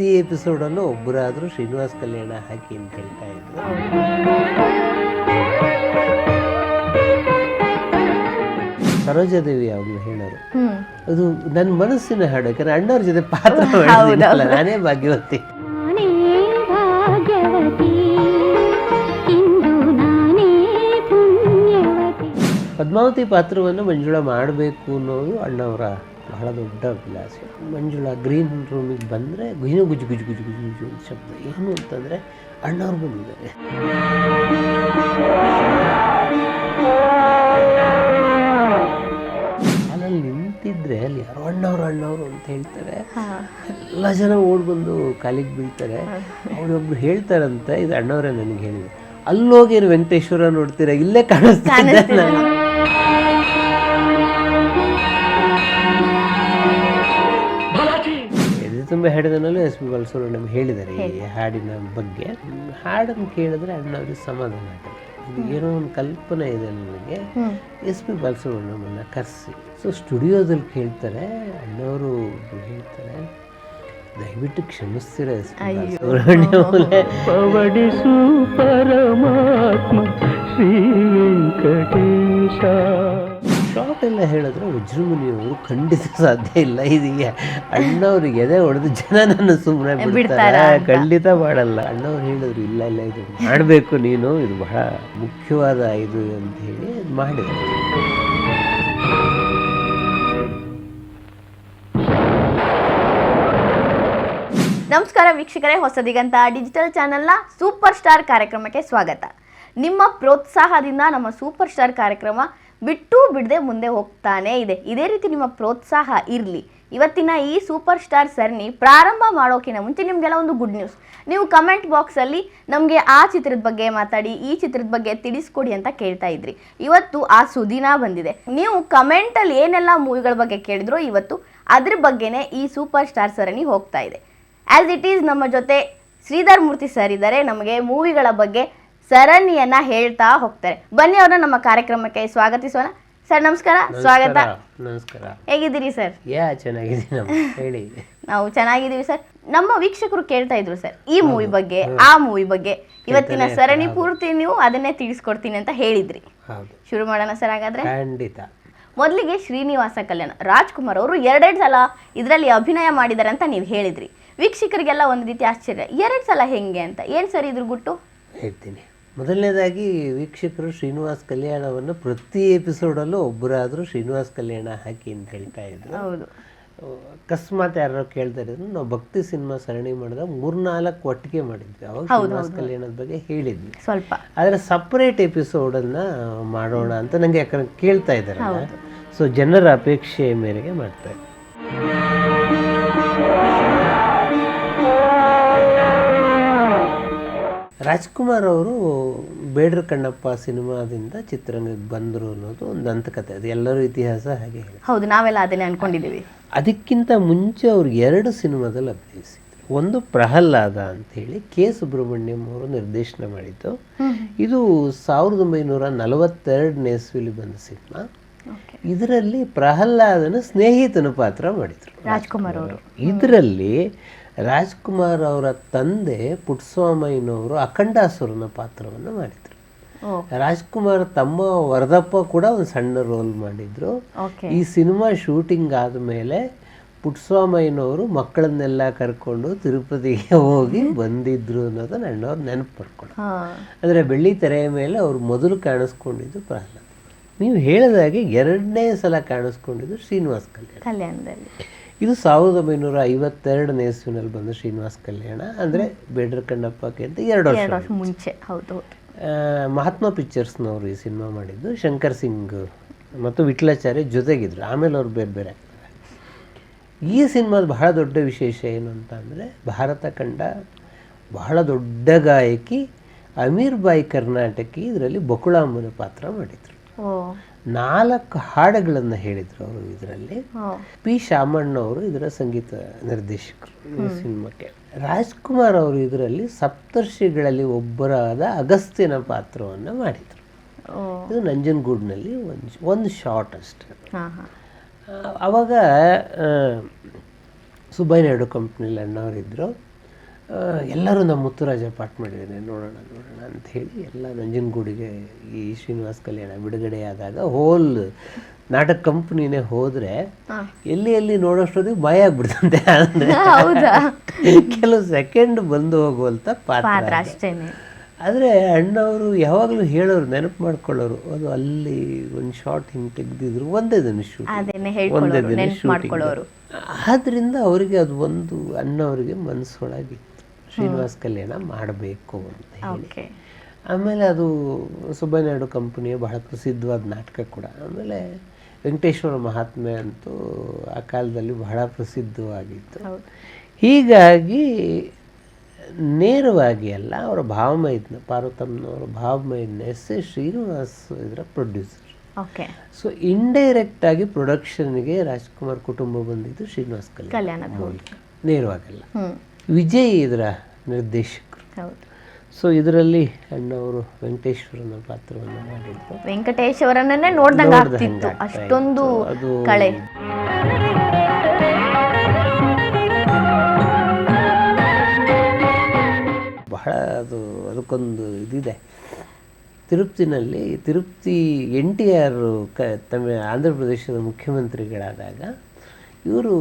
ಪ್ರತಿ ಎಪಿಸೋಡಲ್ಲೂ ಒಬ್ಬರಾದರೂ ಶ್ರೀನಿವಾಸ್ ಕಲ್ಯಾಣ ಹಾಕಿ ಅಂತ ಹೇಳ್ತಾ ಇದ್ರು. ಸರೋಜಾದೇವಿ ಯಾವಾಗಲೂ ಹೇಳೋರು ಅದು ನನ್ನ ಮನಸ್ಸಿನ ಹಾಡು ಯಾಕಂದ್ರೆ ಅಣ್ಣವ್ರ ಜೊತೆ ಪಾತ್ರ ನಾನೇ ಭಾಗ್ಯವತಿ. ನಾನೇ ಭಾಗ್ಯವತಿ ಇಂದು ನಾನೇ ಪುಣ್ಯವತಿ. ಪದ್ಮಾವತಿ ಪಾತ್ರವನ್ನು ಮಂಜುಳಾ ಮಾಡಬೇಕು ಅನ್ನೋದು ಅಣ್ಣವರ ಬಹಳ ದೊಡ್ಡ ವಿಲಾಸ ಮಂಜುಳ ಗ್ರೀನ್ ರೂಮಿಗೆ ಬಂದರೆ ಗುಜು ಗುಜು ಗುಜು ಗುಜು ಗುಜು ಗುಜು ಅಂತ ಶಬ್ದ. ಏನು ಅಂತಂದರೆ ಅಣ್ಣವ್ರು ಬಂದಿದ್ದಾರೆ ಅಲ್ಲಲ್ಲಿ ನಿಂತಿದ್ರೆ ಅಲ್ಲಿ ಯಾರೋ ಅಣ್ಣವ್ರು ಅಣ್ಣವ್ರು ಅಂತ ಹೇಳ್ತಾರೆ. ಎಲ್ಲ ಜನ ಓಡ್ ಬಂದು ಕಾಲಿಗೆ ಬೀಳ್ತಾರೆ. ಅವರೊಬ್ರು ಹೇಳ್ತಾರಂತೆ ಇದು ಅಣ್ಣವರೇ ನನಗೆ ಹೇಳಿದೆ ಅಲ್ಲೋಗಿ ವೆಂಕಟೇಶ್ವರ ನೋಡ್ತೀರಾ? ಇಲ್ಲೇ ಕಾಣಿಸ್ತಿದ್ದೆ ತುಂಬ ಹಾಡಿದನಲ್ಲೂ ಎಸ್ ಪಿ ಬಾಲಸೂರು ನಮ್ಗೆ ಹೇಳಿದ್ದಾರೆ ಈ ಹಾಡಿನ ಬಗ್ಗೆ. ಹಾಡನ್ನು ಕೇಳಿದ್ರೆ ಅಣ್ಣವ್ರಿಗೆ ಸಮಾಧಾನ ಆಗ್ತದೆ. ಇದು ಏನೋ ಒಂದು ಕಲ್ಪನೆ ಇದೆ ನನಗೆ. ಎಸ್ ಪಿ ಬಾಲಸೂರು ನಮ್ಮನ್ನು ಕರೆಸಿ. ಸೊ ಸ್ಟುಡಿಯೋದಲ್ಲಿ ಕೇಳ್ತಾರೆ ಅಣ್ಣವರು ಹೇಳ್ತಾರೆ ದಯವಿಟ್ಟು ಕ್ಷಮಿಸ್ತೀರ ಎಸ್ ಪಿ ಬಾಲಸುಬ್ರಹ್ಮಣ್ಯ ಪವಡಿಸು ಪರಮಾತ್ಮ ಶ್ರೀ ವೆಂಕಟೇಶ. ಎಲ್ಲ ಹೇಳಿದ್ರೆ ವಜ್ರಮುನಿಯವರು ಖಂಡಿತ ಸಾಧ್ಯ ಇಲ್ಲ. ಇದೀಗ ಅಣ್ಣವ್ರಿಗೆ ಎದೆ ಹೊಡೆದು ಜನ ನನ್ನ ಸುಮ್ಮನೆ ಬಿಡ್ತಾರೆ ಖಂಡಿತ ಮಾಡಲ್ಲ. ಅಣ್ಣವ್ರು ಹೇಳಿದ್ರು ಇಲ್ಲ ಇಲ್ಲ ಇದು ಮಾಡಬೇಕು ನೀನು ಇದು ಬಹಳ ಮುಖ್ಯವಾದ ಇದು ಅಂತ ಹೇಳಿ ಮಾಡಿದ್ರು. ನಮಸ್ಕಾರ ವೀಕ್ಷಕರೇ ಹೊಸದಿಗಂತ ಡಿಜಿಟಲ್ ಚಾನೆಲ್ನ ಸೂಪರ್ ಸ್ಟಾರ್ ಕಾರ್ಯಕ್ರಮಕ್ಕೆ ಸ್ವಾಗತ. ನಿಮ್ಮ ಪ್ರೋತ್ಸಾಹದಿಂದ ನಮ್ಮ ಸೂಪರ್ ಸ್ಟಾರ್ ಕಾರ್ಯಕ್ರಮ ಬಿಟ್ಟು ಬಿಡದೆ ಮುಂದೆ ಹೋಗ್ತಾನೇ ಇದೆ. ಇದೇ ರೀತಿ ನಿಮ್ಮ ಪ್ರೋತ್ಸಾಹ ಇರಲಿ. ಇವತ್ತಿನ ಈ ಸೂಪರ್ ಸ್ಟಾರ್ ಸರಣಿ ಪ್ರಾರಂಭ ಮಾಡೋಕ್ಕಿಂತ ಮುಂಚೆ ನಿಮಗೆಲ್ಲ ಒಂದು ಗುಡ್ ನ್ಯೂಸ್ ನೀವು ಕಮೆಂಟ್ ಬಾಕ್ಸಲ್ಲಿ ನಮಗೆ ಆ ಚಿತ್ರದ ಬಗ್ಗೆ ಮಾತಾಡಿ, ಈ ಚಿತ್ರದ ಬಗ್ಗೆ ತಿಳಿಸ್ಕೊಡಿ ಅಂತ ಕೇಳ್ತಾ ಇದ್ರಿ. ಇವತ್ತು ಆ ಸುದಿನ ಬಂದಿದೆ. ನೀವು ಕಮೆಂಟಲ್ಲಿ ಏನೆಲ್ಲ ಮೂವಿಗಳ ಬಗ್ಗೆ ಕೇಳಿದ್ರೋ ಇವತ್ತು ಅದ್ರ ಬಗ್ಗೆನೇ ಈ ಸೂಪರ್ ಸ್ಟಾರ್ ಸರಣಿ ಹೋಗ್ತಾ ಇದೆ. ಆ್ಯಸ್ ಇಟ್ ಈಸ್ ನಮ್ಮ ಜೊತೆ ಶ್ರೀಧರ್ ಮೂರ್ತಿ ಸರ್ ಇದ್ದಾರೆ. ನಮಗೆ ಮೂವಿಗಳ ಬಗ್ಗೆ ಸರಣಿಯನ್ನ ಹೇಳ್ತಾ ಹೋಗ್ತಾರೆ. ಬನ್ನಿ ಅವ್ರನ್ನ ನಮ್ಮ ಕಾರ್ಯಕ್ರಮಕ್ಕೆ ಸ್ವಾಗತಿಸೋಣ. ಸರ್ ನಮಸ್ಕಾರ. ಸ್ವಾಗತ. ನಮಸ್ಕಾರ. ಹೇಗಿದ್ದೀರಿ ಸರ್? ಯಾ ಚೆನ್ನಾಗಿದೆ ನಮ್ಮ ಹೇಳಿ. ನಾವು ಚೆನ್ನಾಗಿದ್ದೀವಿ ಸರ್. ನಮ್ಮ ವೀಕ್ಷಕರು ಕೇಳ್ತಾ ಇದ್ರು ಸರ್ ಈ ಮೂವಿ ಬಗ್ಗೆ ಆ ಮೂವಿ ಬಗ್ಗೆ. ಇವತ್ತಿನ ಸರಣಿ ಪೂರ್ತಿ ನೀವು ಅದನ್ನೇ ತಿಳಿಸ್ಕೊಡ್ತೀನಿ ಅಂತ ಹೇಳಿದ್ರಿ. ಶುರು ಮಾಡೋಣ ಸರ್ ಹಾಗಾದ್ರೆ. ಖಂಡಿತ. ಮೊದಲಿಗೆ ಶ್ರೀನಿವಾಸ ಕಲ್ಯಾಣ. ರಾಜ್ಕುಮಾರ್ ಅವರು ಎರಡೆರಡು ಸಲ ಇದರಲ್ಲಿ ಅಭಿನಯ ಮಾಡಿದ್ದಾರೆ ಅಂತ ನೀವು ಹೇಳಿದ್ರಿ. ವೀಕ್ಷಕರಿಗೆಲ್ಲ ಒಂದು ರೀತಿ ಆಶ್ಚರ್ಯ. ಎರಡು ಸಲ ಹೆಂಗೆ ಅಂತ? ಏನು ಸರ್ ಇದ್ರ ಗುಟ್ಟು? ಹೇಳ್ತೀನಿ. ಮೊದಲನೇದಾಗಿ ವೀಕ್ಷಕರು ಶ್ರೀನಿವಾಸ್ ಕಲ್ಯಾಣವನ್ನು ಪ್ರತಿ ಎಪಿಸೋಡಲ್ಲೂ ಒಬ್ಬರಾದರೂ ಶ್ರೀನಿವಾಸ್ ಕಲ್ಯಾಣ ಹಾಕಿ ಅಂತ ಹೇಳ್ತಾ ಇದ್ರು. ಹೌದು. ಅಕಸ್ಮಾತ್ ಯಾರೋ ಕೇಳ್ತಾ ಇದ್ರು ನಾವು ಭಕ್ತಿ ಸಿನಿಮಾ ಸರಣಿ ಮಾಡಿದಾಗ ಮೂರ್ನಾಲ್ಕು ಒಟ್ಟಿಗೆ ಮಾಡಿದ್ವಿ. ಅವಾಗ ಶ್ರೀನಿವಾಸ್ ಕಲ್ಯಾಣದ ಬಗ್ಗೆ ಹೇಳಿದ್ವಿ. ಸ್ವಲ್ಪ. ಆದರೆ ಸಪ್ರೇಟ್ ಎಪಿಸೋಡನ್ನು ಮಾಡೋಣ ಅಂತ ನನಗೆ ಯಾಕಂದ್ರೆ ಕೇಳ್ತಾ ಇದ್ದಾರೆ ಸೊ ಜನರ ಅಪೇಕ್ಷೆ ಮೇರೆಗೆ ಮಾಡ್ತಾ ರಾಜ್ಕುಮಾರ್ ಅವರು ಬೇಡ್ರ ಕಣ್ಣಪ್ಪ ಸಿನಿಮಾದಿಂದ ಚಿತ್ರರಂಗಕ್ಕೆ ಬಂದರು ಅನ್ನೋದು ಒಂದು ಅಂತಕತೆ ಅದು ಎಲ್ಲರೂ ಇತಿಹಾಸ ಹಾಗೆ ಹೌದು ನಾವೆಲ್ಲ ಅದನ್ನೇ ಅನ್ಕೊಂಡಿದ್ದೀವಿ. ಅದಕ್ಕಿಂತ ಮುಂಚೆ ಅವ್ರು ಎರಡು ಸಿನಿಮಾದಲ್ಲಿ ಅಭಿನಯಿಸಿದ್ರು. ಒಂದು ಪ್ರಹ್ಲಾದ ಅಂತೇಳಿ ಕೆ ಸುಬ್ರಹ್ಮಣ್ಯಂ ಅವರು ನಿರ್ದೇಶನ ಮಾಡಿದ್ದು. ಇದು ಸಾವಿರದ ಒಂಬೈನೂರ ನಲವತ್ತೆರಡನೇ ಇಸ್ವಿಲಿ ಬಂದ ಸಿನಿಮಾ. ಇದರಲ್ಲಿ ಪ್ರಹ್ಲಾದನ ಸ್ನೇಹಿತನ ಪಾತ್ರ ಮಾಡಿದರು. ರಾಜ್ಕುಮಾರ್ ಅವರು. ಇದರಲ್ಲಿ ರಾಜ್ಕುಮಾರ್ ಅವರ ತಂದೆ ಪುಟ್ಸ್ವಾಮಯ್ಯನವರು ಅಖಂಡಾಸುರನ ಪಾತ್ರವನ್ನು ಮಾಡಿದರು. ರಾಜ್ಕುಮಾರ್ ತಮ್ಮ ವರದಪ್ಪ ಕೂಡ ಒಂದು ಸಣ್ಣ ರೋಲ್ ಮಾಡಿದ್ರು. ಈ ಸಿನಿಮಾ ಶೂಟಿಂಗ್ ಆದಮೇಲೆ ಪುಟ್ಸ್ವಾಮಯ್ಯನವರು ಮಕ್ಕಳನ್ನೆಲ್ಲ ಕರ್ಕೊಂಡು ತಿರುಪತಿಗೆ ಹೋಗಿ ಬಂದಿದ್ರು ಅನ್ನೋದನ್ನ ಅಣ್ಣವ್ರು ನೆನಪು ಪಡ್ಕೊಂಡು ಅಂದರೆ ಬೆಳ್ಳಿ ತೆರೆಯ ಮೇಲೆ ಅವರು ಮೊದಲು ಕಾಣಿಸ್ಕೊಂಡಿದ್ದು ಪ್ರಹ್ಲಾದ್ ನೀವು ಹೇಳಿದಾಗೆ ಎರಡನೇ ಸಲ ಕಾಣಿಸ್ಕೊಂಡಿದ್ದು ಶ್ರೀನಿವಾಸ್ ಕಲ್ಯಾಣ. ಕಲ್ಯಾಣದಲ್ಲಿ. ಇದು ಸಾವಿರದ ಒಂಬೈನೂರ ಐವತ್ತೆರಡನೇ ಇಸ್ವಿನಲ್ಲಿ ಬಂದ ಶ್ರೀನಿವಾಸ್ ಕಲ್ಯಾಣ ಅಂದರೆ ಬೇಡ್ರ ಕಣ್ಣಪ್ಪಕ್ಕೆ ಅಂತ ಎರಡು ವರ್ಷ ಮುಂಚೆ ಹೌದು ಮಹಾತ್ಮ ಪಿಕ್ಚರ್ಸ್ನವರು ಈ ಸಿನಿಮಾ ಮಾಡಿದ್ದು ಶಂಕರ್ ಸಿಂಗ್ ಮತ್ತು ವಿಟ್ಲಾಚಾರ್ಯ ಜೊತೆಗಿದ್ರು. ಆಮೇಲೆ ಅವ್ರು ಬೇರೆ ಬೇರೆ. ಆಗ್ತಾರೆ ಈ ಸಿನಿಮಾದ ಬಹಳ ದೊಡ್ಡ ವಿಶೇಷ ಏನು ಅಂತ ಅಂದರೆ ಭಾರತ ಕಂಡ ಬಹಳ ದೊಡ್ಡ ಗಾಯಕಿ ಅಮೀರ್ ಬಾಯಿ ಕರ್ನಾಟಕಿ ಇದರಲ್ಲಿ ಬಕುಳಾಂಬನ ಪಾತ್ರ ಮಾಡಿದರು. ನಾಲ್ಕು ಹಾಡುಗಳನ್ನು ಹೇಳಿದರು ಅವರು ಇದರಲ್ಲಿ. ಪಿ. ಶಾಮಣ್ಣ ಅವರು ಇದರ ಸಂಗೀತ ನಿರ್ದೇಶಕರು ಈ ಸಿನಿಮಾಕ್ಕೆ. ರಾಜ್ಕುಮಾರ್ ಅವರು ಇದರಲ್ಲಿ ಸಪ್ತರ್ಷಿಗಳಲ್ಲಿ ಒಬ್ಬರಾದ ಅಗಸ್ತ್ಯನ ಪಾತ್ರವನ್ನು ಮಾಡಿದರು. ಇದು ನಂಜನಗೂಡಿನಲ್ಲಿ ಒಂದು ಒಂದು ಶಾರ್ಟ್ ಅಷ್ಟೇ. ಹಾಂ ಹಾಂ. ಆ, ಅವಾಗ ಆ, ಸುಬ್ಬಯ್ಯ ನಾಯ್ಡು ಕಂಪ್ನಿಲಿ ಅಣ್ಣವರಿದ್ದರು ಎಲ್ಲರೂ ನಮ್ಮ ಮುತ್ತುರಾಜ ಪಾಠ ಮಾಡಿದ್ದೇನೆ ನೋಡೋಣ ನೋಡೋಣ ಅಂತ ಹೇಳಿ ಎಲ್ಲ ನಂಜನಗೂಡಿಗೆ ಈ ಶ್ರೀನಿವಾಸ್ ಕಲ್ಯಾಣ ಬಿಡುಗಡೆಯಾದಾಗ ಹೋಲ್ ನಾಟಕ ಕಂಪ್ನಿನೇ ಹೋದರೆ ಎಲ್ಲಿ ಎಲ್ಲಿ ನೋಡೋಷ್ಟೊತ್ತಿಗೆ ಭಯ ಆಗ್ಬಿಡ್ತಂತೆ. ಕೆಲವು ಸೆಕೆಂಡ್ ಬಂದು ಹೋಗುವಂಥ ಪಾತ್ರ ಅಷ್ಟೇ ಆದ್ರೆ ಅಣ್ಣವರು ಯಾವಾಗಲೂ ಹೇಳೋರು ನೆನಪು ಮಾಡ್ಕೊಳ್ಳೋರು ಅದು ಅಲ್ಲಿ ಒಂದು ಶಾರ್ಟ್ ಹಿಂಗೆ ತೆಗೆದಿದ್ರು ಒಂದೇ ದಿನ ಶೂಟ್ ಒಂದೇ ದಿನ ಶೂಟಿಂಗ್ ಆದ್ರಿಂದ ಅವರಿಗೆ ಅದು ಒಂದು ಅಣ್ಣವರಿಗೆ ಮನಸ್ಸೊಳಗಿತ್ತು ಶ್ರೀನಿವಾಸ್ ಕಲ್ಯಾಣ ಮಾಡಬೇಕು ಅಂತ ಹೇಳಿ. ಆಮೇಲೆ ಅದು ಸುಬ್ಬನಾಯ್ಡು ಕಂಪನಿಯ ಬಹಳ ಪ್ರಸಿದ್ಧವಾದ ನಾಟಕ ಕೂಡ. ಆಮೇಲೆ ವೆಂಕಟೇಶ್ವರ ಮಹಾತ್ಮೆ ಅಂತೂ ಆ ಕಾಲದಲ್ಲಿ ಬಹಳ ಪ್ರಸಿದ್ಧವಾಗಿತ್ತು. ಹೀಗಾಗಿ ನೇರವಾಗಿ ಅಲ್ಲ ಅವರ ಭಾವಮೈದ್ನ ಪಾರ್ವತಮ್ಮನವರ ಭಾವಮೈದ್ನ ಎಸ್ ಎ ಶ್ರೀನಿವಾಸ್ ಇದರ ಪ್ರೊಡ್ಯೂಸರ್. ಓಕೆ. ಸೊ ಇಂಡೈರೆಕ್ಟ್ ಆಗಿ ಪ್ರೊಡಕ್ಷನ್ಗೆ ರಾಜ್ಕುಮಾರ್ ಕುಟುಂಬ ಬಂದಿದ್ದು ಶ್ರೀನಿವಾಸ್ ಕಲ್ಯಾಣ. ನೇರವಾಗಲ್ಲ. ವಿಜಯ್ ಇದರ ನಿರ್ದೇಶಕರು. ಹೌದು. ಸೊ ಇದರಲ್ಲಿ ಅಣ್ಣವರು ವೆಂಕಟೇಶ್ವರನ ಪಾತ್ರವನ್ನು ಮಾಡಿದ್ರು ವೆಂಕಟೇಶ್ವರನನ್ನೇ ನೋಡ್ದಂಗ ಆಗ್ತಿತ್ತು. ಅಷ್ಟೊಂದು ಅದು ಕಳೆ. ಬಹಳ ಅದು ಅದಕ್ಕೊಂದು ಇದಿದೆ. ತಿರುಪ್ತಿನಲ್ಲಿ ತಿರುಪ್ತಿ ಎನ್ ಟಿ ಆರ್ ಕ ತಮಿಳ್ ಆಂಧ್ರ ಪ್ರದೇಶದ ಮುಖ್ಯಮಂತ್ರಿಗಳಾದಾಗ ಇವರು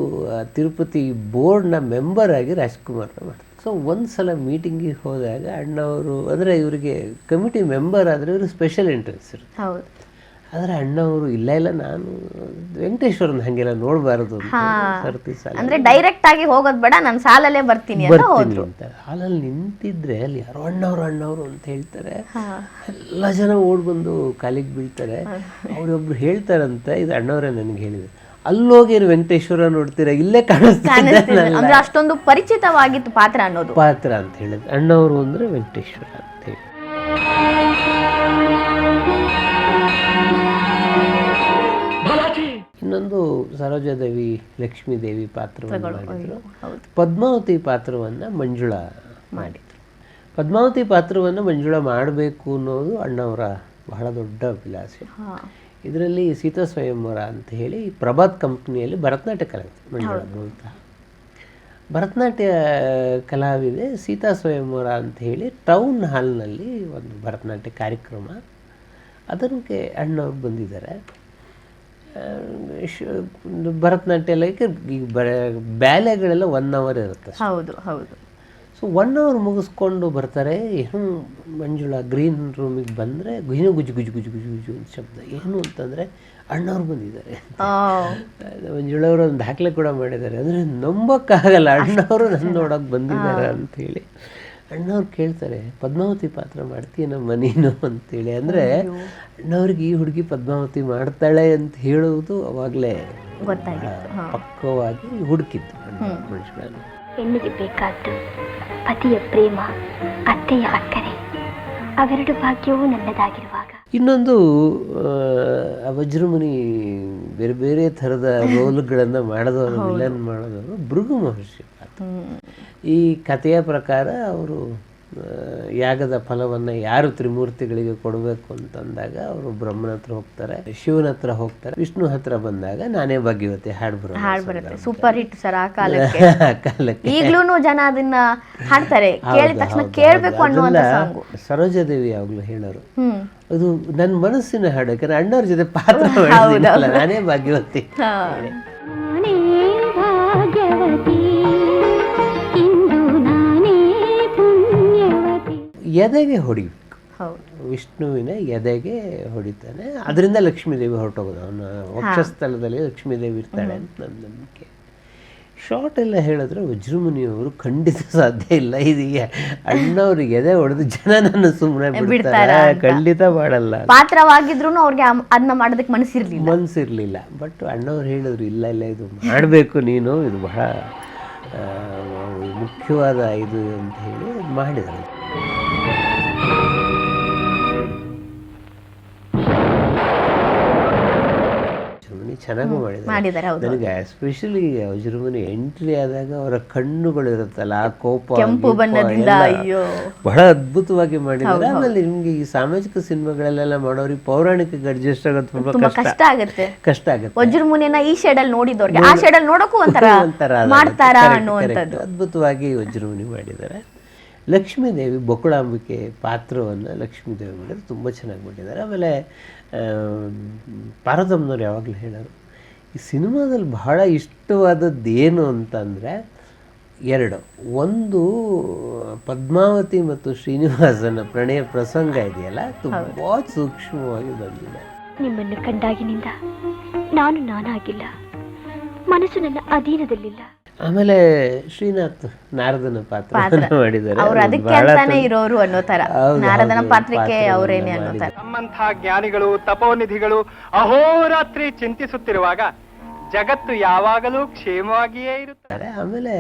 ತಿರುಪತಿ ಬೋರ್ಡ್ನ ಮೆಂಬರ್ ಆಗಿ ರಾಜ್ಕುಮಾರ್ನ ಮಾಡ್ತಾರೆ. ಸೊ ಒಂದು ಸಲ ಮೀಟಿಂಗಿಗೆ ಹೋದಾಗ ಅಣ್ಣವರು ಅಂದರೆ ಇವರಿಗೆ ಕಮಿಟಿ ಮೆಂಬರ್ ಆದರೆ ಇವರು ಸ್ಪೆಷಲ್ ಇಂಟ್ರೆಸ್ಟ್ ಇರುತ್ತೆ. ಹೌದು. ಆದರೆ ಅಣ್ಣವರು ಇಲ್ಲ ಇಲ್ಲ ನಾನು ವೆಂಕಟೇಶ್ವರನ ಹಾಗೆಲ್ಲ ನೋಡಬಾರ್ದು ಅಂದ್ರೆ ಡೈರೆಕ್ಟ್ ಆಗಿ ಹೋಗೋದ್ ಬೇಡ ನಾನು ಸಾಲಲ್ಲೇ ಬರ್ತೀನಿ ಅಂತ ಹಾಲಲ್ಲಿ ನಿಂತಿದ್ರೆ ಅಲ್ಲಿ ಯಾರೋ ಅಣ್ಣವ್ರು ಅಣ್ಣವ್ರು ಅಂತ ಹೇಳ್ತಾರೆ. ಎಲ್ಲ ಜನ ಓಡ್ ಬಂದು ಕಾಲಿಗೆ ಬೀಳ್ತಾರೆ. ಅವ್ರೊಬ್ರು ಹೇಳ್ತಾರಂತೆ ಇದು ಅಣ್ಣವರೇ ನನಗೆ ಹೇಳಿದ್ರು. ಅಲ್ಲೋಗಿ ಏನು ವೆಂಕಟೇಶ್ವರ ನೋಡ್ತೀರಾ? ಇಲ್ಲೇ ಕಾಣಿಸ್ತಾ ಕಾಣಿಸ್ತಿದೆ. ಅಂದ್ರೆ ಅಷ್ಟೊಂದು ಪರಿಚಿತವಾಗಿತ್ತು ಪಾತ್ರ ಅನ್ನೋದು. ಪಾತ್ರ ಅಂತ ಹೇಳಿದ್ರು ಅಣ್ಣವರು ಅಂದ್ರೆ ವೆಂಕಟೇಶ್ವರ ಅಂತ ಹೇಳಿ. ಇನ್ನೊಂದು ಸರೋಜಾದೇವಿ ಲಕ್ಷ್ಮೀದೇವಿ ಪಾತ್ರವನ್ನು ಮಾಡಿದ್ರು. ಹೌದು. ಪದ್ಮಾವತಿ ಪಾತ್ರವನ್ನು ಮಂಜುಳಾ ಮಾಡಿದ್ರು. ಪದ್ಮಾವತಿ ಪಾತ್ರವನ್ನು ಮಂಜುಳಾ ಮಾಡಬೇಕು ಅನ್ನೋದು ಅಣ್ಣವರ ಬಹಳ ದೊಡ್ಡ ಅಭಿಲಾಷೆ. ಇದರಲ್ಲಿ ಸೀತಾ ಸ್ವಯಂವರ ಅಂತ ಹೇಳಿ ಪ್ರಭಾತ್ ಕಂಪ್ನಿಯಲ್ಲಿ ಭರತನಾಟ್ಯ ಕಲಾವಿದೆ ಮಂಡಳ ಮೂಲತಃ ಭರತನಾಟ್ಯ ಕಲಾವಿದೆ ಸೀತಾ ಸ್ವಯಂವರ ಅಂತ ಹೇಳಿ ಟೌನ್ ಹಾಲ್ನಲ್ಲಿ ಒಂದು ಭರತನಾಟ್ಯ ಕಾರ್ಯಕ್ರಮ. ಅದಕ್ಕೆ ಅಣ್ಣವ್ರು ಬಂದಿದ್ದಾರೆ. ಭರತನಾಟ್ಯ ಲೈಕ್ ಈಗ ಬ್ಯಾಲೆಗಳೆಲ್ಲ ಒನ್ ಅವರ್ ಇರುತ್ತೆ ಹೌದು ಹೌದು. ಸೊ ಒನ್ ಅವರ್ ಮುಗಿಸ್ಕೊಂಡು ಬರ್ತಾರೆ ಏನು ಮಂಜುಳ ಗ್ರೀನ್ ರೂಮಿಗೆ ಬಂದರೆ ಏನು ಗುಜು ಗುಜು ಗುಜು ಗುಜು ಗುಜು ಅಂತ ಶಬ್ದ. ಏನು ಅಂತಂದರೆ ಅಣ್ಣವ್ರು ಬಂದಿದ್ದಾರೆ. ಮಂಜುಳವರು ಒಂದು ದಾಖಲೆ ಕೂಡ ಮಾಡಿದ್ದಾರೆ. ಅಂದರೆ ನಂಬೋಕ್ಕಾಗಲ್ಲ ಅಣ್ಣವರು ನನ್ನ ನೋಡೋಕೆ ಬಂದಿದ್ದಾರೆ ಅಂಥೇಳಿ ಅಣ್ಣವ್ರು ಕೇಳ್ತಾರೆ ಪದ್ಮಾವತಿ ಪಾತ್ರ ಮಾಡ್ತೀಯ ನಮ್ಮ ಮನೇನು? ಅಂತೇಳಿ. ಅಂದರೆ ಅಣ್ಣವ್ರಿಗೆ ಈ ಹುಡುಗಿ ಪದ್ಮಾವತಿ ಮಾಡ್ತಾಳೆ ಅಂತ ಹೇಳುವುದು ಅವಾಗಲೇ ಪಕ್ವವಾಗಿ ಹುಡುಕಿದ್ದು ಮಂಜುಳಾನ ಹೆಣ್ಣಿಗೆ ಬೇಕಾದ್ದು. ಪತಿಯ ಪ್ರೇಮ ಅತ್ತೆಯ ಅಕ್ಕರೆ ಅವೆರಡು ಭಾಗ್ಯವೂ ನನ್ನದಾಗಿರುವಾಗ. ಇನ್ನೊಂದು ವಜ್ರಮುನಿ ಬೇರೆ ಬೇರೆ ಥರದ ರೋಲ್ಗಳನ್ನು ಮಾಡಿದವರು ವಿಲನ್ ಮಾಡಿದವರು ಭೃಗು ಮಹರ್ಷಿ ಈ ಕಥೆಯ ಪ್ರಕಾರ ಅವರು ಯಾಗದ ಫಲವನ್ನು ಯಾರು ತ್ರಿಮೂರ್ತಿಗಳಿಗೆ ಕೊಡಬೇಕು ಅಂತಂದಾಗ ಅವರು ಬ್ರಹ್ಮನ ಹತ್ರ ಹೋಗ್ತಾರೆ ಶಿವನ ಹತ್ರ ಹೋಗ್ತಾರೆ. ವಿಷ್ಣು ಹತ್ರ ಬಂದಾಗ ನಾನೇ ಭಾಗ್ಯವತಿ ಹಾಡು ಬರುತ್ತೆ ಹಾಡ್ ಬರುತ್ತೆ. ಸೂಪರ್ ಹಿಟ್ ಸರ್ ಆ ಕಾಲಕ್ಕೆ. ಕಾಲಕ್ಕೆ. ಈಗ್ಲೂನು ಜನ ಅದನ್ನ ಹಾಡ್ತಾರೆ. ಕೇಳಿದ ತಕ್ಷಣ ಕೇಳಬೇಕು ಅನ್ನುವಂತ ಸಾಂಗು. ಸರೋಜಾದೇವಿ ಯಾವಾಗಲೂ ಹೇಳೋರು. ಅದು ನನ್ನ ಮನಸ್ಸಿನ ಹಾಡು ಯಾಕಂದ್ರೆ ಅಣ್ಣವ್ರ ಜೊತೆ ಪಾತ್ರ ನಾನೇ ಭಾಗ್ಯವತಿ ಹಾ. ನಾನೇ ಭಾಗ್ಯವತಿ. ಎದೆಗೆ ಹೊಡಿಬೇಕು? ವಿಷ್ಣುವಿನ ಎದೆಗೆ ಹೊಡಿತಾನೆ. ಅದರಿಂದ ಲಕ್ಷ್ಮೀದೇವಿ ಹೊರಟೋಗೋದು. ಅವನ ವಕ್ಷಸ್ಥಳದಲ್ಲಿ ಲಕ್ಷ್ಮೀದೇವಿ ಇರ್ತಾಳೆ ಅಂತ ನನ್ನ ನಂಬಿಕೆ. ಶಾರ್ಟ್ ಎಲ್ಲ ಹೇಳಿದ್ರೆ ವಜ್ರಮುನಿಯವರು ಖಂಡಿತ ಸಾಧ್ಯ ಇಲ್ಲ. ಇದು ಅಣ್ಣವ್ರು ಎದೆ ಹೊಡೆದು ಜನ ನನ್ನ ಸುಮ್ಮನೆ ಬಿಡ್ತಾರೆ. ಖಂಡಿತ ಮಾಡಲ್ಲ ಪಾತ್ರವಾಗಿದ್ರು ಅವ್ರಿಗೆ ಅದನ್ನ ಮಾಡೋದಕ್ಕೆ ಮನಸ್ಸಿರ್ಲಿಲ್ಲ. ಮನಸ್ಸಿರ್ಲಿಲ್ಲ. ಬಟ್ ಅಣ್ಣವ್ರು ಹೇಳಿದ್ರು ಇಲ್ಲ ಇಲ್ಲ ಇದು ಮಾಡಬೇಕು ನೀನು. ಇದು ಬಹಳ ಮುಖ್ಯವಾದ ಇದು ಅಂತ ಹೇಳಿ ಮಾಡಿದರು. ಚೆನ್ನಾಗೂ ಮಾಡಿದ್ದಾರೆ. ನನಗೆ ಎಸ್ಪೆಷಲಿ ವಜ್ರಮುನಿ ಎಂಟ್ರಿ ಆದಾಗ ಅವರ ಕಣ್ಣುಗಳು ಇರುತ್ತಲ್ಲ ಆ ಕೋಪ ಕೆಂಪು ಬಣ್ಣದಿಂದ, ಅಯ್ಯೋ. ಬಹಳ ಅದ್ಭುತವಾಗಿ ಮಾಡಿದ್ದಾರೆ. ಆಮೇಲೆ ನಿಮ್ಗೆ ಈ ಸಾಮಾಜಿಕ ಸಿನಿಮಾಗಳಲ್ಲೆಲ್ಲ ಮಾಡೋರಿಗೆ ಪೌರಾಣಿಕ ಅಡ್ಜಸ್ಟ್ ಆಗೋದು ತುಂಬಾ ಕಷ್ಟ. ಆಗುತ್ತೆ. ಕಷ್ಟ ಆಗುತ್ತೆ. ವಜ್ರಮುನಿನ ಈ ಶೇಡ್ ಅಲ್ಲಿ ನೋಡಿದವ್ರಿಗೆ ಆ ಶೇಡ್ ಅಲ್ಲಿ ನೋಡಕ್ಕೂ ಒಂಥರ. ಮಾಡ್ತಾರಾ ಅನ್ನುವಂಥದ್ದು. ಅದ್ಭುತವಾಗಿ ವಜ್ರಮುನಿ ಮಾಡಿದ್ದಾರೆ. ಲಕ್ಷ್ಮೀದೇವಿ ಬೊಕುಳಾಂಬಿಕೆ ಪಾತ್ರವನ್ನು ಲಕ್ಷ್ಮೀದೇವಿ ಮಾಡಿದ್ರು ತುಂಬ ಚೆನ್ನಾಗಿ ಮಾಡಿದ್ದಾರೆ ಆಮೇಲೆ ಪಾರ್ವತಮ್ಮನವ್ರು ಯಾವಾಗಲೂ ಹೇಳೋರು ಈ ಸಿನಿಮಾದಲ್ಲಿ ಬಹಳ ಇಷ್ಟವಾದದ್ದು ಏನು ಅಂತಂದರೆ ಎರಡು. ಒಂದು ಪದ್ಮಾವತಿ ಮತ್ತು ಶ್ರೀನಿವಾಸನ ಪ್ರಣಯ ಪ್ರಸಂಗ ಇದೆಯಲ್ಲ ತುಂಬ ಸೂಕ್ಷ್ಮವಾಗಿ ಬಂದಿದೆ. ನಿಮ್ಮನ್ನು ಕಂಡಾಗಿನಿಂದ ನಾನು ನಾನಾಗಿಲ್ಲ. ಮನಸ್ಸು ನನ್ನ ಅಧೀನದಲ್ಲಿಲ್ಲ. ಆಮೇಲೆ ಶ್ರೀನಾಥ್ ನಾರದನ ಪಾತ್ರ ಮಾಡಿದ್ದಾರೆ. ಅವ್ರು ಅದು ಅದಕ್ಕೆ ಅಂತಾನೆ ಇರೋರು ಅನ್ನೋ ತರ ನಾರದನ ಪಾತ್ರಕ್ಕೆ ಅವರೇನೇ ಅನ್ನೋ ತರ ನಮ್ಮಂತಹ ಜ್ಞಾನಿಗಳು ತಪೋನಿಧಿಗಳು ಅಹೋರಾತ್ರಿ ಚಿಂತಿಸುತ್ತಿರುವಾಗ ಜಗತ್ತು ಯಾವಾಗಲೂ ಕ್ಷೇಮವಾಗಿಯೇ ಇರುತ್ತಾರೆ ಆಮೇಲೆ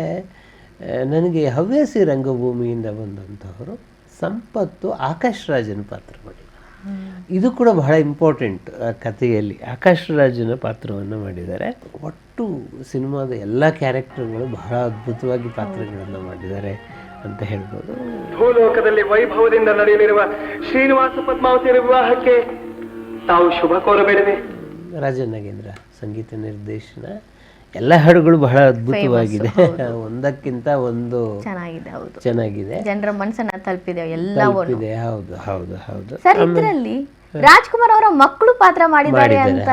ನನಗೆ ಹವ್ಯಾಸಿ ರಂಗಭೂಮಿಯಿಂದ ಬಂದಂತವರು ಸಂಪತ್ತು ಆಕಾಶ್ ರಾಜನ ಪಾತ್ರ ಇದು ಕೂಡ ಬಹಳ ಇಂಪಾರ್ಟೆಂಟ್ ಕಥೆಯಲ್ಲಿ. ಆಕಾಶ್ ರಾಜನ ಪಾತ್ರವನ್ನು ಮಾಡಿದ್ದಾರೆ. ಒಟ್ಟು ಸಿನಿಮಾದ ಎಲ್ಲ ಕ್ಯಾರೆಕ್ಟರ್ಗಳು ಬಹಳ ಅದ್ಭುತವಾಗಿ ಪಾತ್ರಗಳನ್ನು ಮಾಡಿದ್ದಾರೆ ಅಂತ ಹೇಳ್ಬೋದು. ಭೂಲೋಕದಲ್ಲಿ ವೈಭವದಿಂದ ನಡೆಯಲಿರುವ ಶ್ರೀನಿವಾಸ ಪದ್ಮಾವತಿಯ ವಿವಾಹಕ್ಕೆ ತಾವು ಶುಭ ಕೋರಬೇಡವೆ ರಾಜ ನಾಗೇಂದ್ರ ಸಂಗೀತ ನಿರ್ದೇಶನ. ಎಲ್ಲ ಹಾಡುಗಳು ಬಹಳ ಅದ್ಭುತವಾಗಿದೆ. ಒಂದಕ್ಕಿಂತ ಒಂದು ಚೆನ್ನಾಗಿದೆ ಹೌದು. ಚೆನ್ನಾಗಿದೆ. ಜನರ ಮನಸ್ಸನ್ನ ತಲುಪಿದೆ ಎಲ್ಲವೂ ಇದೆ ಹೌದು ಹೌದು ಹೌದು. ಸರ್ ಇದರಲ್ಲಿ ರಾಜ್ಕುಮಾರ್ ಅವರ ಮಕ್ಕಳು ಪಾತ್ರ ಮಾಡಿದ್ದಾರೆ ಅಂತ.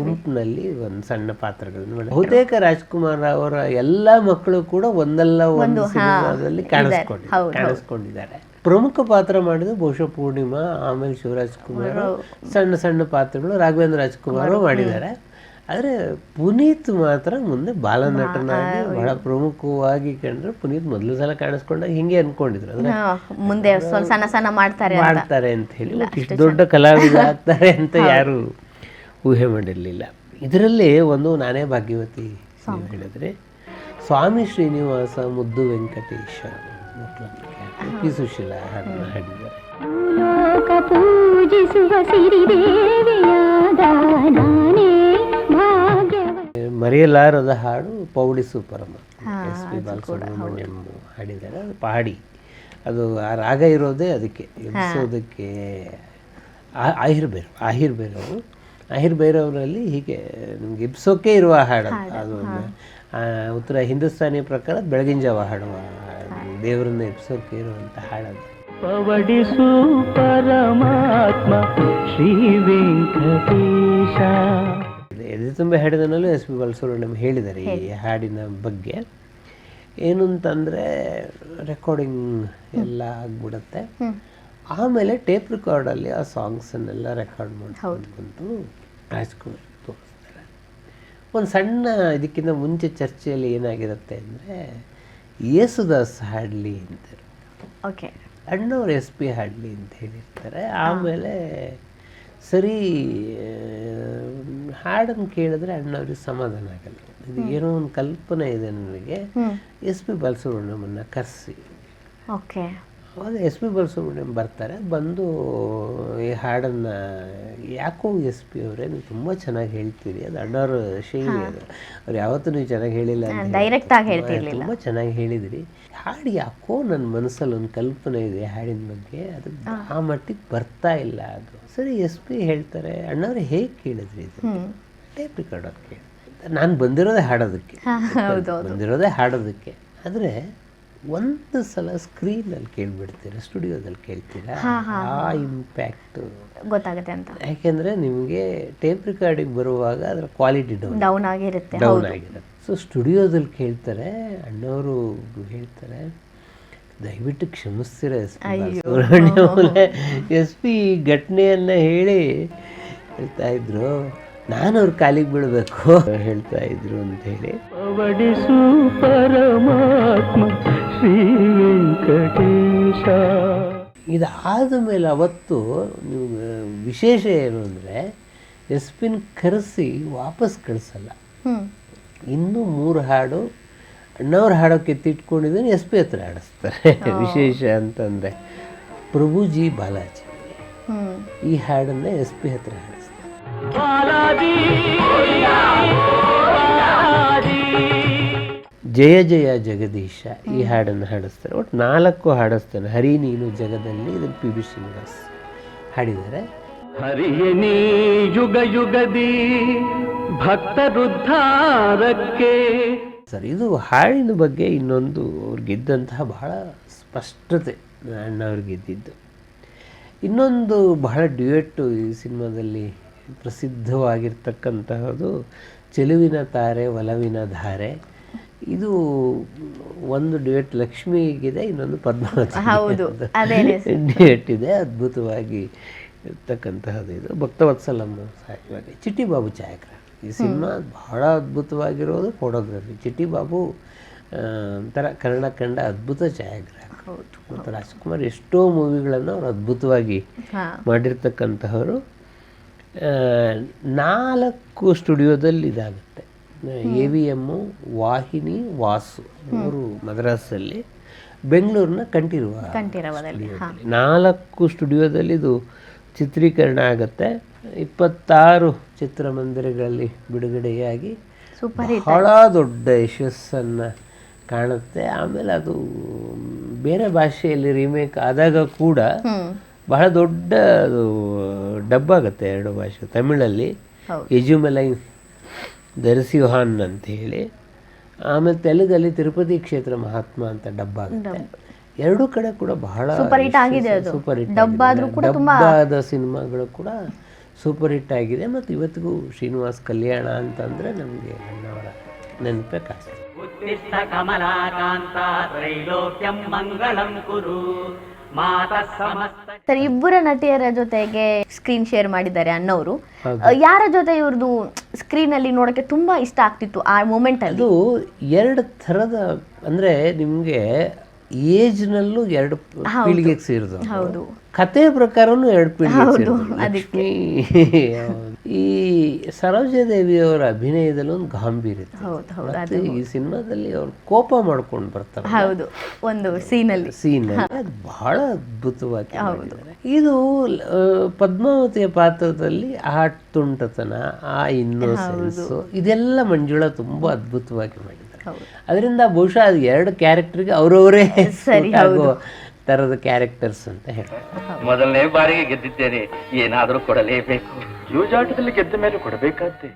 ಗುಂಪಿನಲ್ಲಿ ಒಂದು ಸಣ್ಣ ಪಾತ್ರಗಳನ್ನು ಮಾಡಿ ಬಹುತೇಕ ರಾಜ್ಕುಮಾರ್ ಅವರ ಎಲ್ಲ ಮಕ್ಕಳು ಕೂಡ ಒಂದಲ್ಲ ಒಂದು ಸಿನಿಮಾದಲ್ಲಿ ಕಾಣಿಸ್ಕೊಂಡಿದ್ದಾರೆ ಪ್ರಮುಖ ಪಾತ್ರ ಮಾಡಿದ ಬಹುಶಃ ಪೂರ್ಣಿಮಾ ಆಮೇಲೆ ಶಿವರಾಜ್ ಕುಮಾರ್ ಸಣ್ಣ ಸಣ್ಣ ಪಾತ್ರಗಳು ರಾಘವೇಂದ್ರ ರಾಜ್ಕುಮಾರ್ ಮಾಡಿದ್ದಾರೆ. ಆದರೆ ಪುನೀತ್ ಮಾತ್ರ ಮುಂದೆ ಬಾಲನಟನಾಗಿ ಬಹಳ ಪ್ರಮುಖವಾಗಿ ಕಂಡ್ರೆ ಪುನೀತ್ ಮೊದಲ ಸಲ ಕಾಣಿಸ್ಕೊಂಡಾಗ ಹಿಂಗೆ ಅನ್ಕೊಂಡಿದ್ರು. ಅಂದ್ರೆ ಮುಂದೆ ಸ್ವಲ್ಪ ಸಣ್ಣ ಸಣ್ಣ ಮಾಡ್ತಾರೆ ಅಂತ. ಮಾಡ್ತಾರೆ ಅಂತ ಹೇಳಿ. ಇಷ್ಟು ದೊಡ್ಡ ಕಲಾವಿದ ಆಗ್ತಾರೆ ಅಂತ ಯಾರು ಊಹೆ ಮಾಡಿರಲಿಲ್ಲ. ಇದರಲ್ಲಿ ಒಂದು ನಾನೇ ಭಾಗ್ಯವತಿ ಹೇಳಿದ್ರೆ ಸ್ವಾಮಿ ಶ್ರೀನಿವಾಸ ಮುದ್ದು ವೆಂಕಟೇಶ ಪಿ ಸುಶೀಲಾ ಹಾಡನ್ನ ಹಾಡಿದ್ದಾರೆ. ಲೋಕ ಪೂಜಿಸುವ ಸಿರಿದೇವಿಯಾದ ನಾನೇ ಭಾಗ್ಯವ ಮರೆಯಲಾರದ ಹಾಡು ಪೌಡಿ ಸೂಪರಮ್ಮ ಎಸ್ ಪಿ ಬಾಲಸುಬ್ರಹ್ಮಣ್ಯಂ ಹಾಡಿದ್ದಾರೆ. ಅದು ಪಹಾಡಿ ಅದು ಆ ರಾಗ ಇರೋದೇ ಅದಕ್ಕೆ. ಎಬ್ಸೋದಕ್ಕೆ ಆಹಿರ್ ಬೇರು ಆಹಿರ್ ಬೇರವರು ಆಹಿರ್ ಬೇರವರಲ್ಲಿ ಹೀಗೆ ನಿಮ್ಗೆ ಎಬ್ಸೋಕೆ ಇರುವ ಹಾಡು ಅದು. ಉತ್ತರ ಹಿಂದೂಸ್ತಾನಿ ಪ್ರಕಾರ ಬೆಳಗಿನ ಜಾವ ಹಾಡುವ ದೇವರನ್ನ ಎಬ್ಸೋಕೆ ಇರುವಂಥ ಹಾಡದು. ಪವಡಿಸು ಪರಮಾತ್ಮ ಶ್ರೀ ವೆಂಕಟೇಶ. ಇದೆ. ಎದೆ ತುಂಬ ಹಾಡಿದನಲ್ಲೂ ಎಸ್ ಪಿ ಬಾಲಸುಬ್ರಹ್ಮಣ್ಯಂ ಹೇಳಿದ್ದಾರೆ ಈ ಹಾಡಿನ ಬಗ್ಗೆ. ಏನು ಅಂತಂದರೆ ರೆಕಾರ್ಡಿಂಗ್ ಎಲ್ಲ ಆಗ್ಬಿಡುತ್ತೆ. ಆಮೇಲೆ ಟೇಪ್ ರೆಕಾರ್ಡಲ್ಲಿ ಆ ಸಾಂಗ್ಸನ್ನೆಲ್ಲ ರೆಕಾರ್ಡ್ ಮಾಡ್ಕೊಂಡು ರಾಜ್ಕುಮಾರ್ ತೋರಿಸ್ತಾರೆ. ಒಂದು ಸಣ್ಣ ಇದಕ್ಕಿಂತ ಮುಂಚೆ ಚರ್ಚೆಯಲ್ಲಿ ಏನಾಗಿರುತ್ತೆ ಅಂದರೆ ಯೇಸುದಾಸ್ ಹಾಡ್ಲಿ ಅಂತ. ಓಕೆ ಅಣ್ಣವ್ರು ಎಸ್ ಪಿ ಹಾಡ್ಲಿ ಅಂತ ಹೇಳಿರ್ತಾರೆ. ಆಮೇಲೆ ಸರಿ ಹಾಡನ್ನು ಕೇಳಿದ್ರೆ ಅಣ್ಣವ್ರಿಗೆ ಸಮಾಧಾನ ಆಗಲ್ಲ. ಇದು ಏನೋ ಒಂದು ಕಲ್ಪನೆ ಇದೆ ನನಗೆ. ಎಸ್ ಪಿ ಬಾಲಸುಬ್ರಹ್ಮಣ್ಯಮನ್ನ ಕರೆಸಿ. ಓಕೆ. ಅವಾಗ ಎಸ್ ಪಿ ಬಾಲಸುಬ್ರಹ್ಮಣ್ಯಂ ಬರ್ತಾರೆ ಬಂದು ಈ ಹಾಡನ್ನು ಯಾಕೋ ಎಸ್ ಪಿ ಅವರೇ ನೀವು ತುಂಬ ಚೆನ್ನಾಗಿ ಹೇಳ್ತೀರಿ ಅದು ಅಣ್ಣವ್ರ ಶೈಲಿ ಅದು. ಅವ್ರು ಯಾವತ್ತೂ ನೀವು ಚೆನ್ನಾಗಿ ಹೇಳಿಲ್ಲ ತುಂಬ ಚೆನ್ನಾಗಿ ಹೇಳಿದಿರಿ. ಹಾಡು ಯಾಕೋ ನನ್ನ ಮನಸ್ಸಲ್ಲಿ ಒಂದು ಕಲ್ಪನೆ ಇದೆ ಹಾಡಿನ ಬಗ್ಗೆ. ಅದು ಆ ಮಟ್ಟಿಗೆ ಬರ್ತಾ ಇಲ್ಲ ಅದು. ಸರಿ ಎಸ್ ಪಿ ಹೇಳ್ತಾರೆ ಅಣ್ಣವ್ರು ಹೇಗೆ ಕೇಳಿದ್ರಿ ಇದು ಟೇಪ್ ರೆಕಾರ್ಡ್ ಕೇಳಿ. ನಾನು ಬಂದಿರೋದೇ ಹಾಡೋದಕ್ಕೆ. ಬಂದಿರೋದೇ ಹಾಡೋದಕ್ಕೆ. ಆದರೆ ಒಂದು ಸಲ ಸ್ಕ್ರೀನಲ್ಲಿ ಕೇಳಿಬಿಡ್ತೀರಾ ಸ್ಟುಡಿಯೋದಲ್ಲಿ ಕೇಳ್ತೀರಾ? ಆ ಇಂಪ್ಯಾಕ್ಟು ಗೊತ್ತಾಗುತ್ತೆ ಅಂತ. ಯಾಕೆಂದರೆ ನಿಮಗೆ ಟೇಪ್ ರೆಕಾರ್ಡಿಗೆ ಬರುವಾಗ ಅದರ ಕ್ವಾಲಿಟಿ ಡೌನ್ ಡೌನ್ ಆಗಿರುತ್ತೆ ಡೌನ್ ಆಗಿರುತ್ತೆ. ಸೊ ಸ್ಟುಡಿಯೋದಲ್ಲಿ ಕೇಳ್ತಾರೆ ಅಣ್ಣವರು ಹೇಳ್ತಾರೆ ದಯವಿಟ್ಟು ಕ್ಷಮಿಸ್ತೀರ ಎಸ್ ಪಿ ಎಸ್ ಪಿ ಘಟನೆಯನ್ನು ಹೇಳಿ ಹೇಳ್ತಾ ಇದ್ರು. ನಾನು ಅವ್ರ ಕಾಲಿಗೆ ಬೀಳಬೇಕು ಹೇಳ್ತಾ ಇದ್ರು ಅಂತ ಹೇಳಿ. ಬಡಿಸು ಪರಮಾತ್ಮ ಶ್ರೀ ವೆಂಕಟೇಶ. ಇದಾದ ಮೇಲೆ ಅವತ್ತು ನೀವು ವಿಶೇಷ ಏನು ಅಂದರೆ ಎಸ್ ಪಿನ ಕರೆಸಿ ವಾಪಸ್ ಕಳಿಸಲ್ಲ. ಹ್ಮ್. ಇನ್ನೂ ಮೂರು ಹಾಡು ಅಣ್ಣವ್ರ ಹಾಡೋಕೆ ಎತ್ತಿಟ್ಕೊಂಡಿದ್ದಾನೆ ಎಸ್ ಪಿ ಹತ್ರ ಹಾಡಿಸ್ತಾರೆ. ವಿಶೇಷ ಅಂತಂದರೆ ಪ್ರಭುಜಿ ಬಾಲಾಜಿ. ಹ್ಮ್. ಈ ಹಾಡನ್ನು ಎಸ್ ಪಿ ಹತ್ರ ಹಾಡಿಸ್ತಾರೆ. ಜಯ ಜಯ ಜಗದೀಶ ಈ ಹಾಡನ್ನು ಹಾಡಿಸ್ತಾರೆ. ಒಟ್ಟು ನಾಲ್ಕು ಹಾಡಿಸ್ತಾನೆ ಹರಿ ನೀನು ಜಗದಲ್ಲಿ ಇದನ್ನು ಪಿ ಬಿ ಶ್ರೀನಿವಾಸ್ ಹಾಡಿದ್ದಾರೆ. ಹರಿಯೇ ನೀ ಯುಗ ಯುಗದಿ ಭಕ್ತರುದ್ಧಾರಕ್ಕೆ ಸರ್ ಇದು ಹಾಡಿನ ಬಗ್ಗೆ ಇನ್ನೊಂದು ಅವ್ರಿಗಿದ್ದಂತಹ ಬಹಳ ಸ್ಪಷ್ಟತೆ ಅಣ್ಣವ್ರಿಗಿದ್ದಿದ್ದು ಇನ್ನೊಂದು ಬಹಳ ಡ್ಯೂಯೆಟ್ಟು ಈ ಸಿನಿಮಾದಲ್ಲಿ ಪ್ರಸಿದ್ಧವಾಗಿರ್ತಕ್ಕಂತಹದ್ದು ಚೆಲುವಿನ ತಾರೆ ಒಲವಿನ ಧಾರೆ. ಇದು ಒಂದು ಡ್ಯೂಯೆಟ್ ಲಕ್ಷ್ಮಿಗಿದೆ ಇನ್ನೊಂದು ಪದ್ಮಾವತಿ ಡ್ಯೂಯೆಟ್ ಇದೆ ಅದ್ಭುತವಾಗಿ ಇರ್ತಕ್ಕಂತಹದ್ದು ಇದು. ಭಕ್ತವತ್ಸಲಮ್ಮ ಸಾಹಿತ್ಯವಾಗಿ ಚಿಟ್ಟಿ ಬಾಬು ಛಾಯಾಗ್ರಹ ಈ ಸಿನಿಮಾ ಬಹಳ ಅದ್ಭುತವಾಗಿರೋದು ಫೋಟೋಗ್ರಫಿ. ಚಿಟ್ಟಿ ಬಾಬು ಒಂಥರ ಕನ್ನಡ ಕಂಡ ಅದ್ಭುತ ಛಾಯಾಗ್ರಾಹಕ. ಮತ್ತು ರಾಜ್ಕುಮಾರ್ ಎಷ್ಟೋ ಮೂವಿಗಳನ್ನು ಅವರು ಅದ್ಭುತವಾಗಿ ಮಾಡಿರ್ತಕ್ಕಂತಹವರು. ನಾಲ್ಕು ಸ್ಟುಡಿಯೋದಲ್ಲಿ ಇದಾಗುತ್ತೆ ಎ ವಿ ಎಮ್ಮು ವಾಹಿನಿ ವಾಸು ಮೂರು ಮದ್ರಾಸಲ್ಲಿ. ಬೆಂಗಳೂರಿನ ಕಂಠೀರುವ. ನಾಲ್ಕು ಸ್ಟುಡಿಯೋದಲ್ಲಿ. ಇದು ಚಿತ್ರೀಕರಣ ಆಗುತ್ತೆ. ಇಪ್ಪತ್ತಾರು ಚಿತ್ರಮಂದಿರಗಳಲ್ಲಿ ಬಿಡುಗಡೆಯಾಗಿ ಬಹಳ ದೊಡ್ಡ ಯಶಸ್ಸನ್ನು ಕಾಣುತ್ತೆ. ಆಮೇಲೆ ಅದು ಬೇರೆ ಭಾಷೆಯಲ್ಲಿ ರೀಮೇಕ್ ಆದಾಗ ಕೂಡ ಬಹಳ ದೊಡ್ಡ ಅದು ಡಬ್ ಆಗುತ್ತೆ ಎರಡು ಭಾಷೆ. ತಮಿಳಲ್ಲಿ. ಯಜುಮಲೈ ದರ್ಸಿಹಾನ್ ಅಂತ ಹೇಳಿ ಆಮೇಲೆ ತೆಲುಗಲ್ಲಿ ತಿರುಪತಿ ಕ್ಷೇತ್ರ ಮಹಾತ್ಮ ಅಂತ ಡಬ್ಬ ಆಗುತ್ತೆ. ಎರಡೂ ಕಡೆ ಕೂಡ ಬಹಳ ಸೂಪರ್ ಹಿಟ್ ಆಗಿದೆ ಅದು. ಸೂಪರ್ ಹಿಟ್ ಡಬ್ ಆದ್ರೂ ಕೂಡ ತುಂಬಾ- ಆದ ಸಿನಿಮಾಗಳು ಕೂಡ ಸೂಪರ್ ಹಿಟ್ ಆಗಿದೆ. ಮತ್ತು ಇವತ್ತಿಗೂ ಶ್ರೀನಿವಾಸ್ ಕಲ್ಯಾಣ ಅಂತಂದ್ರೆ ನಮಗೆ ನನ್ನವರ ನೆನಪೇ ಕಾಸ್ತು ಉತ್ತಿಷ್ಟ ಕಮಲಾಕಾಂತ ತ್ರೈಲೋಕ್ಯಂ ಮಂಗಳಂ ಕುರು. ಮಾತಃ ಸಮಸ್ತ ಸರ್ ಇಬ್ಬರ ನಟಿಯರ ಜೊತೆಗೆ ಸ್ಕ್ರೀನ್ ಶೇರ್ ಮಾಡಿದ್ದಾರೆ ಅನ್ನೋರು. ಯಾರ ಜೊತೆ ಇವ್ರದ್ದು ಸ್ಕ್ರೀನ್ ಅಲ್ಲಿ ನೋಡಕ್ಕೆ ತುಂಬಾ ಇಷ್ಟ ಆಗ್ತಿತ್ತು ಆ ಮೂಮೆಂಟ್ ಅಲ್ಲಿ? ಅದು ಎರಡು ಥರದ ಅಂದ್ರೆ ನಿಮಗೆ ಏಜ್ನಲ್ಲೂ ಎರಡು ಪೀಳಿಗೆಗೆ ಸೇರಿದ್ರು ಹೌದು. ಕತೆ ಪ್ರಕಾರನೂ ಎರಡು ಪೀಳಿಗೆ ಲಕ್ಷ್ಮಿ ಈ ಸರೋಜದೇವಿ ಅವರ ಈ ಸರೋಜಾದೇವಿಯವರ ಅಭಿನಯದಲ್ಲಿ ಒಂದು ಗಾಂಭೀರ್ಯತೆ ಈ ಸಿನಿಮಾದಲ್ಲಿ ಅವ್ರು ಕೋಪ ಮಾಡ್ಕೊಂಡು ಬರ್ತಾರೆ. ಹೌದು. ಒಂದು ಸೀನ್ ಅಲ್ಲಿ. ಸೀನ್ ಅದು ಬಹಳ ಅದ್ಭುತವಾಗಿ ಇದು ಪದ್ಮಾವತಿಯ ಪಾತ್ರದಲ್ಲಿ ಆ ತುಂಟತನ ಆ ಇನ್ನೋಸೆನ್ಸ್ ಇದೆಲ್ಲ ಮಂಜುಳಾ ತುಂಬಾ ಅದ್ಭುತವಾಗಿ ಮಾಡಿದ್ದಾರೆ. ಅದರಿಂದ ಬಹುಶಃ ಅದು ಎರಡು ಕ್ಯಾರೆಕ್ಟರ್ಗೆ ಅವರವರೇ ಸರಿ, ಆಗೋ ತರದ ಕ್ಯಾರೆಕ್ಟರ್ಸ್ ಅಂತ ಹೇಳಿ. ಮೊದಲನೇ ಬಾರಿಗೆ ಗೆದ್ದಿದ್ದೇನೆ ಏನಾದರೂ ಕೊಡಲೇಬೇಕು. ಜೂಜಾಟದಲ್ಲಿ ಗೆದ್ದ ಮೇಲೆ ಕೊಡಬೇಕಾದ್ದೆ